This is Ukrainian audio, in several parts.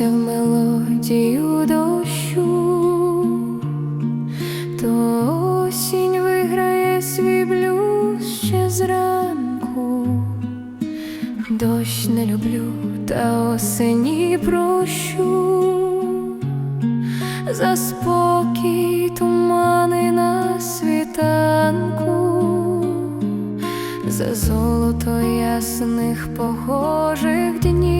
мелодію дощу, то осінь виграє свій блюз ще зранку. Дощ не люблю, та осені прощу. За спокій тумани на світанку, за золото ясних похожих днів,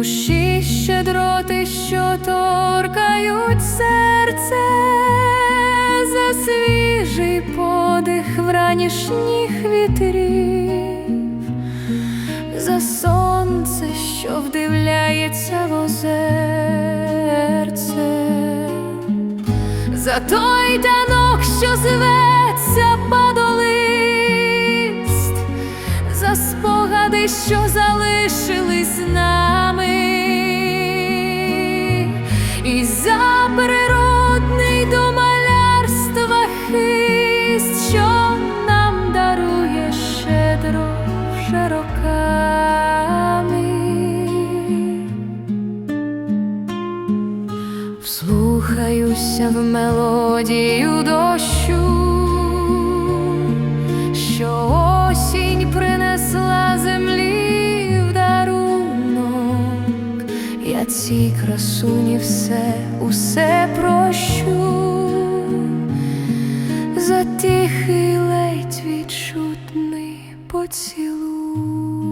душі щедроти, що торкають серце, за свіжий подих вранішніх вітрів. За сонце, що вдивляється в озерце, за той танок, що зветься падолист, за спогади, що залишились нами, і за природний до малярства хист, що нам дарує щедро вже роками. Вслухаюся в мелодію дощу, красуні все, усе прощу за тихий ледь відчутний поцілунок.